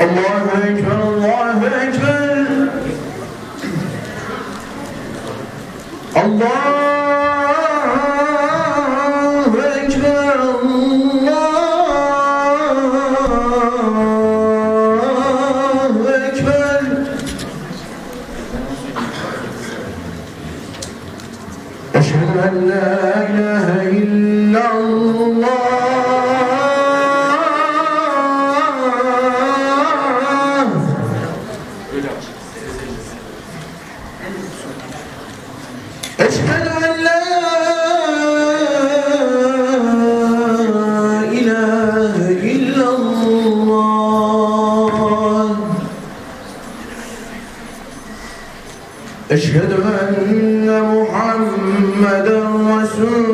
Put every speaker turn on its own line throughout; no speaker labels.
الله أكبر. الله أكبر. الله أشهد أن لا إله إلا أشهد أن محمدا رسول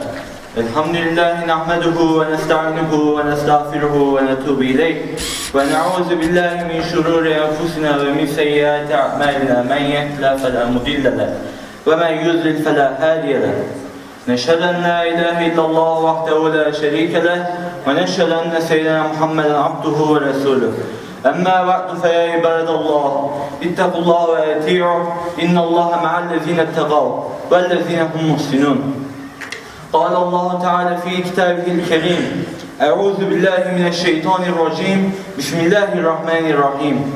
الحمد لله نحمده ونستعينه ونستغفره ونتوب إليه. ونعوذ بالله من شرور أنفسنا ومن سيئات أعمالنا. من يهد فلا مضل له ومن يضلل فلا هادي له. نشهد أن لا إله إلا الله وحده لا شريك له ونشهد أن سيدنا محمدا عبده ورسوله. أما بعد فيا عباد الله اتقوا الله وأطيعوا. إن الله مع الذين اتقوا والذين هم محسنون. قال الله تعالى في كتابه الكريم أعوذ بالله من الشيطان الرجيم بسم الله الرحمن الرحيم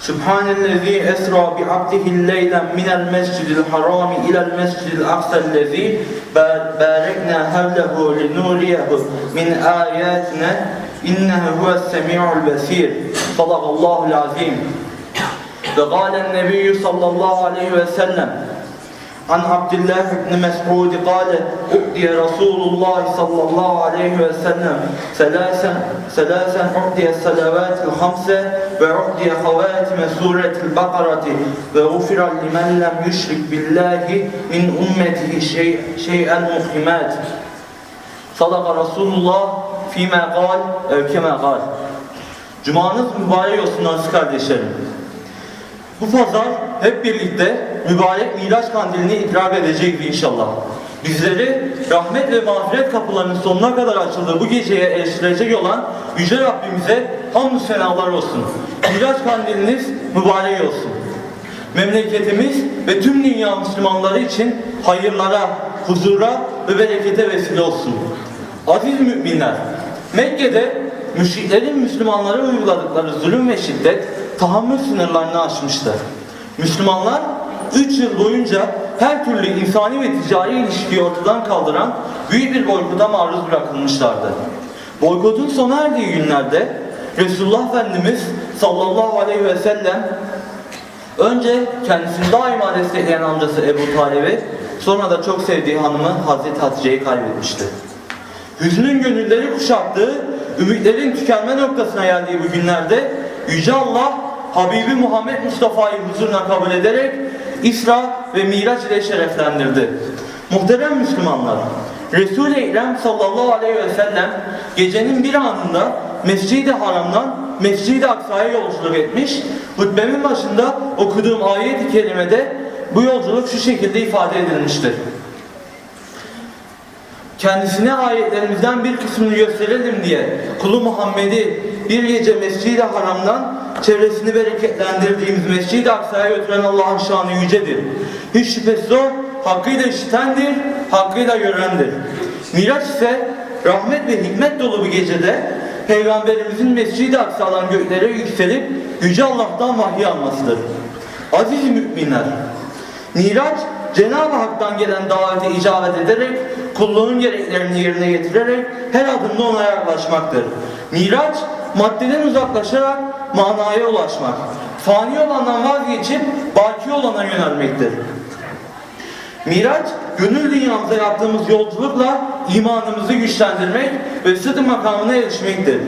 سبحان الذي أسرى بعبده الليلا من المسجد الحرام إلى المسجد الأقصى الذي باركنا حوله لنوريه من آياتنا إنه هو السميع البصير صدق الله العظيم وقال النبي صلى الله عليه وسلم عن عبد الله بن مسعود قال أؤتي رسول الله صلى الله عليه وسلم ثلاثا ثلاثا أؤتي الصلوات الخمسة وأؤتي خواتم سورة البقرة وغفر لمن لم يشرك بالله من أمته شيء شيء المحرمات صدق رسول الله فيما قال أو كما قال Cumanız mübarek olsun aziz kardeşlerim. Bu pazar hep birlikte mübarek Miraç kandilini idrak edeceğiz inşallah. Bizleri rahmet ve mağfiret kapılarının sonuna kadar açıldığı bu geceye eriştirecek olan Yüce Rabbimize hamdü senalar olsun. Miraç kandiliniz mübarek olsun. Memleketimiz ve tüm dünya Müslümanları için hayırlara, huzura ve berekete vesile olsun. Aziz müminler, Mekke'de müşriklerin Müslümanlara uyguladıkları zulüm ve şiddet tahammül sınırlarını aşmıştı. Müslümanlar 3 yıl boyunca her türlü insani ve ticari ilişkiyi ortadan kaldıran büyük bir boykota maruz bırakılmışlardı. Boykotun sona erdiği günlerde Resulullah Efendimiz sallallahu aleyhi ve sellem önce kendisini daima destekleyen amcası Ebu Talib'i sonra da çok sevdiği hanımı Hazreti Hatice'yi kaybetmişti. Hüznün gönülleri kuşattığı, ümitlerin tükenme noktasına geldiği bu günlerde Yüce Allah Habibi Muhammed Mustafa'yı huzuruna kabul ederek İsra ve Miraç ile şereflendirdi. Muhterem Müslümanlar, Resul-i Ekrem sallallahu aleyhi ve sellem gecenin bir anında Mescid-i Haram'dan Mescid-i Aksa'ya yolculuk etmiş. Hutbemin başında okuduğum ayet-i kerimede bu yolculuk şu şekilde ifade edilmiştir. Kendisine ayetlerimizden bir kısmını gösterelim diye kulu Muhammed'i bir gece Mescid-i Haram'dan çevresini bereketlendirdiğimiz Mescid-i Aksa'ya götüren Allah'ın şanı yücedir. Hiç şüphesiz o hakkıyla işitendir, hakkıyla görendir. Miraç ise rahmet ve hikmet dolu bir gecede Peygamberimizin Mescid-i Aksa'dan göklere yükselip Yüce Allah'tan vahiy almasıdır. Aziz müminler, Miraç Cenab-ı Hak'tan gelen davete icabet ederek kulluğun gereklerini yerine getirerek her adımda ona yaklaşmaktır. Miraç maddeden uzaklaşarak manaya ulaşmak. Fani olandan vazgeçip baki olana yönelmektir. Miraç, gönül dünyamıza yaptığımız yolculukla imanımızı güçlendirmek ve sıdk makamına erişmektir.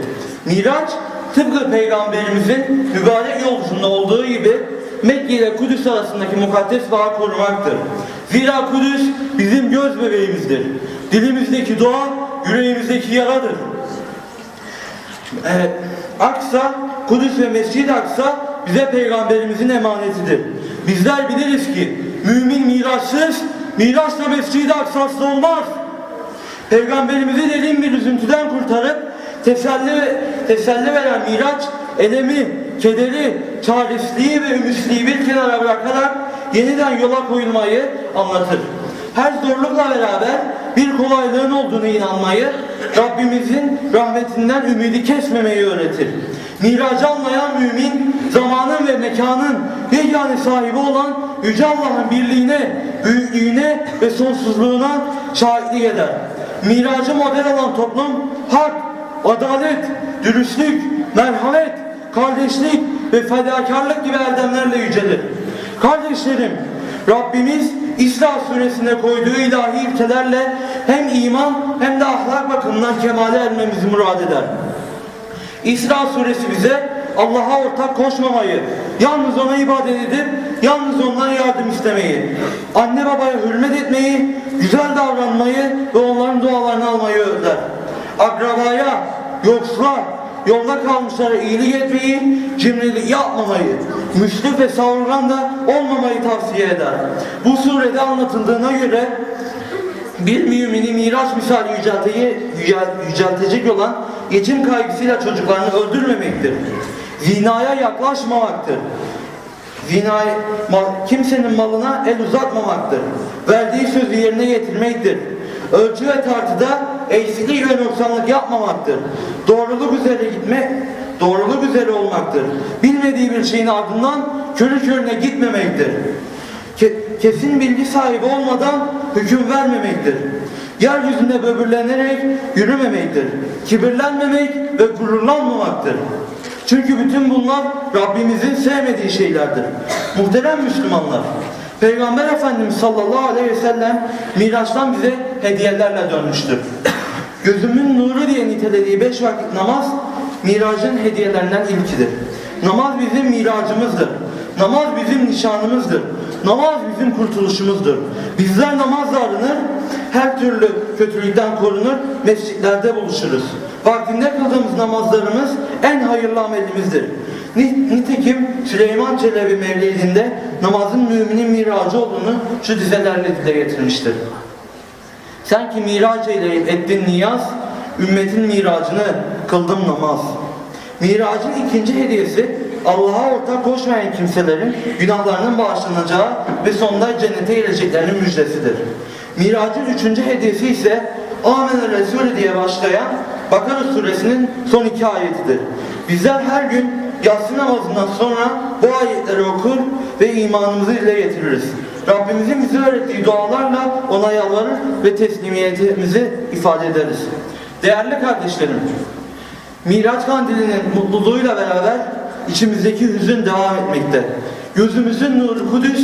Miraç, tıpkı Peygamberimizin mübarek yolculuğunda olduğu gibi Mekke ile Kudüs arasındaki mukaddes bağı korumaktır. Zira Kudüs bizim göz bebeğimizdir. Dilimizdeki dua, yüreğimizdeki yaradır. Evet, Aksa, Kudüs ve Mescid-i Aksa bize peygamberimizin emanetidir. Bizler biliriz ki mümin miraçsız, miraçla Mescid-i Aksa'sız olmaz. Peygamberimizi derin bir üzüntüden kurtarıp teselli, teselli veren miraç, elemi, kederi, çaresizliği ve ümitsizliği bir kenara bırakarak yeniden yola koyulmayı anlatır. Her zorlukla beraber bir kolaylığın olduğunu inanmayı, Rabbimizin rahmetinden ümidi kesmemeyi öğretir. Miracı anlayan mümin, zamanın ve mekanın yegane sahibi olan Yüce Allah'ın birliğine, büyüklüğüne ve sonsuzluğuna şahitlik eder. Miracı model olan toplum, hak, adalet, dürüstlük, merhamet, kardeşlik ve fedakarlık gibi erdemlerle yücelir. Kardeşlerim, Rabbimiz İsra suresinde koyduğu ilahi ilkelerle hem iman hem de ahlak bakımından kemale ermemizi murad eder. İsra suresi bize Allah'a ortak koşmamayı, yalnız ona ibadet edip yalnız ondan yardım istemeyi, anne babaya hürmet etmeyi, güzel davranmayı ve onların dualarını almayı öğretir. Akrabaya, yoksula, yolda kalmışlara iyilik etmeyi, cimrilik yapmamayı, müslük ve savurgan da olmamayı tavsiye eder. Bu surede anlatıldığına göre bir mümini miraç misali yücelteyi, yücel- yüceltecek olan yetim kaygısıyla çocuklarını öldürmemektir. Zinaya yaklaşmamaktır. Mal- kimsenin malına el uzatmamaktır. Verdiği sözü yerine getirmektir. Ölçü ve tartıda eksiklik ve noksanlık yapmamaktır. Doğruluk üzere gitmek, doğruluk üzere olmaktır. Bilmediği bir şeyin ardından körü körüne gitmemektir. Ke- kesin bilgi sahibi olmadan hüküm vermemektir. Yeryüzünde böbürlenerek yürümemektir. Kibirlenmemek ve gururlanmamaktır. Çünkü bütün bunlar Rabbimizin sevmediği şeylerdir. Muhterem Müslümanlar, Peygamber Efendimiz sallallahu aleyhi ve sellem Miraç'tan bize hediyelerle dönmüştür. Gözümün nuru diye nitelediği beş vakit namaz Miracın hediyelerinden ilkidir. Namaz bizim miracımızdır. Namaz bizim nişanımızdır. Namaz bizim kurtuluşumuzdur. Bizler namazla arınır, her türlü kötülükten korunur, mescitlerde buluşuruz. Vaktinde kıldığımız namazlarımız en hayırlı amelimizdir. Ni- Nitekim Süleyman Çelebi Mevlidinde namazın müminin miracı olduğunu şu dizelerle dile getirmiştir. Sen ki miraç eyleyip ettin niyaz, ümmetin miracını kıldım namaz. Miracın ikinci hediyesi Allah'a ortak koşmayan kimselerin günahlarının bağışlanacağı ve sonunda cennete gireceklerinin müjdesidir. Miracın üçüncü hediyesi ise Amener Resulü diye başlayan Bakara suresinin son iki ayetidir. Bizler her gün yatsı namazından sonra bu ayetleri okur ve imanımızı dile getiririz. Rabbimizin bize öğrettiği dualarla ona yalvarır ve teslimiyetimizi ifade ederiz. Değerli kardeşlerim, Miraç kandilinin mutluluğuyla beraber içimizdeki hüzün devam etmekte. Gözümüzün nuru Kudüs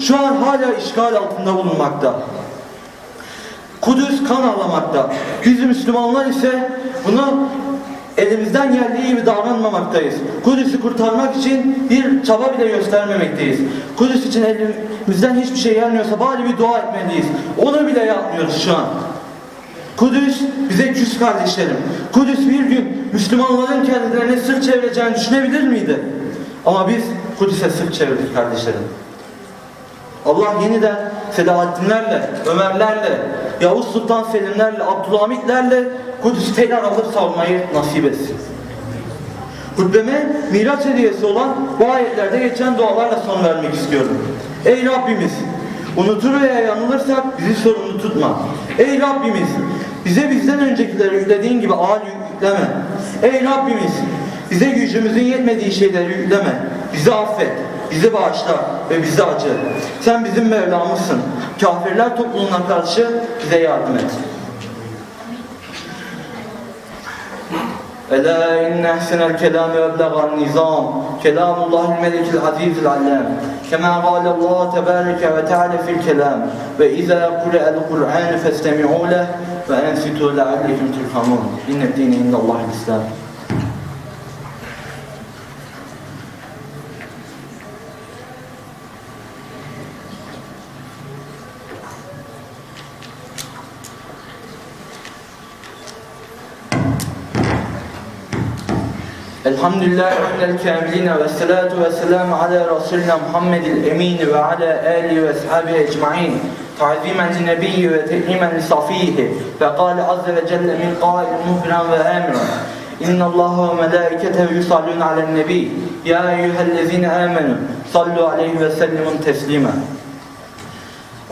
şu an hala işgal altında bulunmakta. Kudüs kan ağlamakta. Biz Müslümanlar ise bunu elimizden geldiği gibi davranmamaktayız. Kudüs'ü kurtarmak için bir çaba bile göstermemekteyiz. Kudüs için elimizden hiçbir şey gelmiyorsa bari bir dua etmeliyiz. Onu bile yapmıyoruz şu an. Kudüs bize küs kardeşlerim. Kudüs bir gün Müslümanların kendilerine sırt çevireceğini düşünebilir miydi? Ama biz Kudüs'e sırt çevirdik kardeşlerim. Allah yeniden Selahaddinlerle, Ömerlerle, Yavuz Sultan Selimlerle, Abdülhamitlerle Kudüs'ü tekrar alıp savmayı nasip etsin. Hutbeme Miraç hediyesi olan bu ayetlerde geçen dualarla son vermek istiyorum. Ey Rabbimiz! Unutur veya yanılırsak bizi sorumlu tutma. Ey Rabbimiz! Bize bizden öncekileri yüklediğin gibi ağır yükleme. Ey Rabbimiz! Bize gücümüzün yetmediği şeyleri yükleme. Bizi affet, bizi bağışla ve bizi acı. Sen bizim Mevlamızsın. Kafirler topluluğuna karşı bize yardım et. ألا إن أحسن الكلام وأبلغ النظام كلام الله الملك العزيز العلام كما قال الله تبارك وتعالى في الكلام وإذا قرأ القرآن فاستمعوا له وأنصتوا لعلكم ترحمون إن الدين عند الله الإسلام الحمد لله رب الكاملين والصلاة والسلام على رسولنا محمد الأمين وعلى آله وأصحابه أجمعين تعظيما للنبي وتكريما لصفيه فقال عز وجل من قائل مخبرا وآمرا إن الله وملائكته يصلون على النبي يا أيها الذين آمنوا صلوا عليه وسلموا تسليما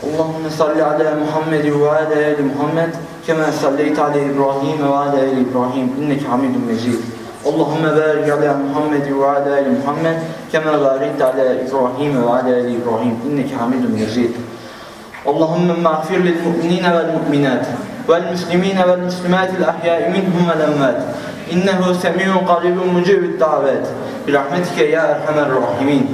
اللهم صل على محمد وعلى آل محمد كما صليت على إبراهيم وعلى آل إبراهيم إنك حميد مجيد اللهم بارك على محمد وعلى آل محمد كما باركت على إبراهيم وعلى آل إبراهيم. إنك حميد مجيد. اللهم اغفر للمؤمنين والمؤمنات والمسلمين والمسلمات الأحياء منهم والأموات إنه سميع قريب مجيب الدعوات. برحمتك يا أرحم الراحمين.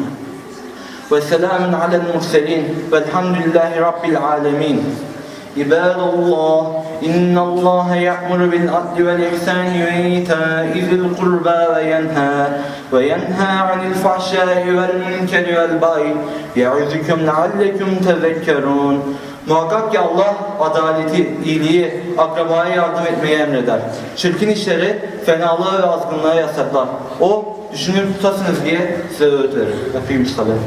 وسلام على المرسلين. والحمد لله رب العالمين. عباد الله إن الله يأمر بالعدل والإحسان وإيتاء ذي القربى وينهى وينهى عن الفحشاء والمنكر والبغي يعظكم لعلكم تذكرون Muhakkak ki Allah adaleti, iyiliği, akrabaya yardım etmeyi emreder. Çirkin işleri, fenalığı ve azgınlığı yasaklar. O düşünür tutasınız diye size öğüt verir. Öpeyim salam.